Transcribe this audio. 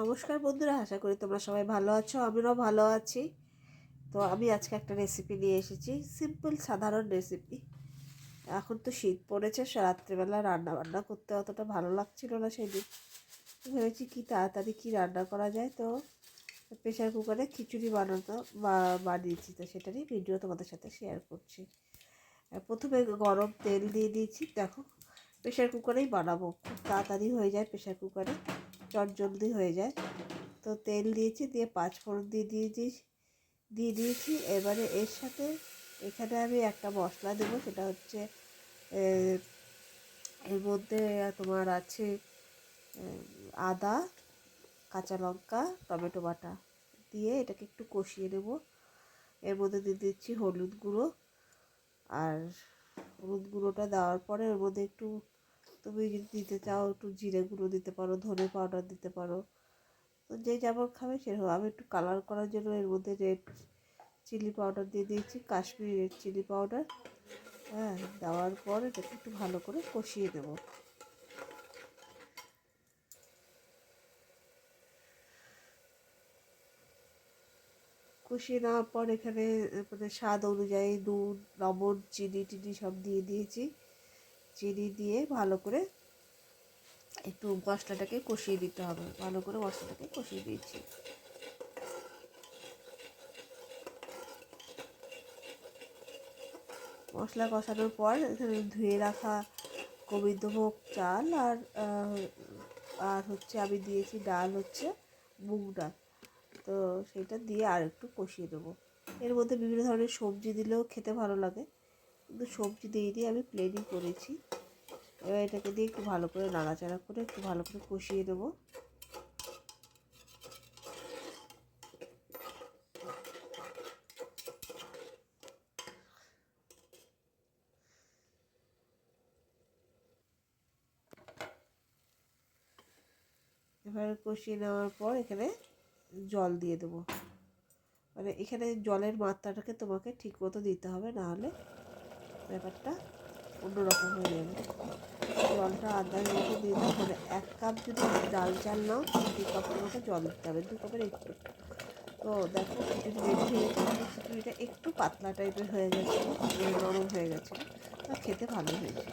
নমস্কার বন্ধুরা, আশা করি তোমরা সবাই ভালো আছো, আমিও ভালো আছি। তো আমি আজকে একটা রেসিপি নিয়ে এসেছি সিম্পল সাধারণ রেসিপি এখন তো শীত পড়েছে রাত্রেবেলা রান্না বান্না করতে অতটা ভালো লাগছিল না সেদিন। ভেবেছি কি তাড়াতাড়ি কি রান্না করা যায়, তো প্রেশার কুকারে খিচুড়ি বানানো বানিয়েছি, তো সেটা সেটারই ভিডিও তোমাদের সাথে শেয়ার করছি। প্রথমে গরম তেল দিয়ে দিয়েছি, দেখো। প্রেশার কুকারেই বানাবো, খুব তাড়াতাড়ি হয়ে যায় প্রেশার কুকারে চট জলদি হয়ে যায়। তো তেল দিয়েছি, দিয়ে পাঁচ ফোড়ন দিয়ে দিয়েছি দিয়ে দিয়েছি। এবারে এর সাথে এখানে আমি একটা মশলা দেবো, সেটা হচ্ছে এর মধ্যে তোমার আছে আদা, কাঁচা লঙ্কা, টমেটো বাটা দিয়ে এটাকে একটু কষিয়ে নেব। এর মধ্যে দিয়ে দিচ্ছি হলুদ গুঁড়ো। আর হলুদ গুঁড়োটা দেওয়ার পরে এর মধ্যে একটু তুমি যদি দিতে চাও, একটু জিরে গুঁড়ো দিতে পারো, ধনে পাউডার দিতে পারো। তো যে যেমন খাবে সেরকম। আমি একটু কালার করার জন্য এর মধ্যে রেড চিলি পাউডার দিয়ে দিয়েছি, কাশ্মীরি রেড চিলি পাউডার হ্যাঁ দেওয়ার পর এটাকে একটু ভালো করে কষিয়ে দেবো কষিয়ে নেওয়ার পর এখানে মানে স্বাদ অনুযায়ী নুন, লবণ, চিনি, টিনি সব দিয়ে দিয়েছি। চিনি দিয়ে ভালো করে একটু মশলাটাকে কষিয়ে দিতে হবে। ভালো করে মশলাটাকে কষিয়ে দিয়েছি মশলা কষানোর পর এখানে ধুয়ে রাখা গোবিন্দভোগ চাল আর আর হচ্ছে আমি দিয়েছি ডাল হচ্ছে মুগ ডাল। তো সেটা দিয়ে আর একটু কষিয়ে দেবো। এর মধ্যে বিভিন্ন ধরনের সবজি দিলেও খেতে ভালো লাগে। সবজি দিয়ে দিয়ে আমি প্লেনই করেছি। এবার এটাকে দিয়ে একটু ভালো করে নাড়াচাড়া করে একটু ভালো করে কষিয়ে দেবো। এবার কষিয়ে নেওয়ার পর এখানে জল দিয়ে দেবো। মানে এখানে জলের মাত্রাটাকে তোমাকে ঠিক মতো দিতে হবে না হলে ব্যাপারটা অন্যরকম হয়ে যাবে। জলটা আদা মতো দিয়ে দাও মানে এক কাপ যদি ডাল চাল নাও, দু কাপের মতো জল দিতে হবে, দু কাপের একটু। তো দেখো খিচুড়ি রেডি হয়ে গেছে খিচুড়িটা একটু পাতলা টাইপের হয়ে গেছে নরম হয়ে গেছে খেতে ভালো হয়েছে।